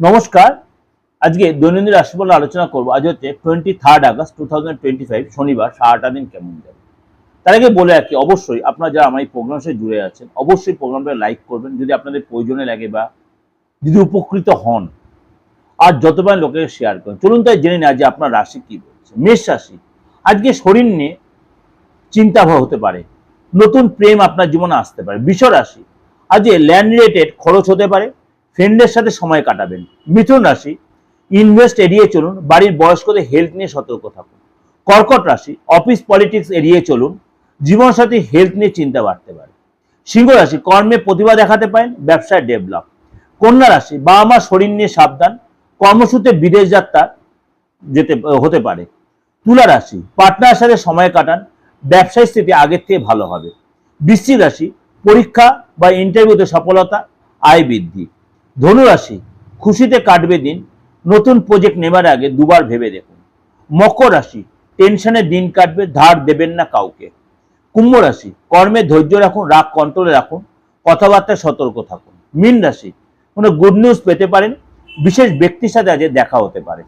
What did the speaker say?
নমস্কার। আজকে দৈনন্দিন রাশিফল আলোচনা করব। আজ হচ্ছে twenty third August two thousand twenty five শনিবার। সারাটা দিন কেমন যাবে? তার আগে বলে রাখি, অবশ্যই আপনারা যারা আমার এই প্রোগ্রামের সাথে জুড়ে আছেন, অবশ্যই প্রোগ্রামটা লাইক করবেন। যদি আপনাদের প্রয়োজনে লাগে বা যদি উপকৃত হন, আর যত পারেন শেয়ার করেন। চলুন তাই জেনে নেওয়া যে আপনার রাশি কি বলছে। মেষ রাশি, আজকে শরীর নিয়ে চিন্তা হতে পারে। নতুন প্রেম আপনার জীবনে আসতে পারে। বিষ রাশি, আজকে ল্যান্ড রিলেটেড খরচ হতে পারে। ফ্রেন্ডের সাথে সময় কাটাবেন। মিথুন রাশি ইনভেস্ট এড়িয়ে চলুন, বাড়ির বয়স্কদের হেলথ নিয়ে সতর্ক থাকুন। কর্কট রাশি অফিস পলিটিক্স এড়িয়ে চলুন, জীবনসাথী হেলথ নিয়ে চিন্তা বাড়তে পারে। সিংহ রাশি, কর্মে প্রতিভা দেখাতে পারেন, ব্যবসায় ডেভেলপ কন্যা রাশি, বাবা মা শরীর নিয়ে সাবধান, কর্মসূত্রে বিদেশ যাত্রা যেতে, হতে পারে। তুলা রাশি পার্টনার সাথে সময় কাটান, ব্যবসায়িক স্থিতি আগের থেকে ভালো হবে। বৃশ্চিক রাশি, পরীক্ষা বা ইন্টারভিউতে সফলতা, আয় বৃদ্ধি। ধনু রাশি খুশিতে কাটবে দিন, নতুন প্রজেক্ট নেবার আগে দুবার ভেবে দেখুন। মকর রাশি টেনশনে দিন কাটবে, ধার দেবেন না কাউকে। কুম্ভ রাশি, কর্মে ধৈর্য রাখুন, রাগ কন্ট্রোলে রাখুন, কথাবার্তায় সতর্ক থাকুন। মীন রাশি, কোনো গুড নিউজ পেতে পারেন, বিশেষ ব্যক্তির সাথে আজ দেখা হতে পারে।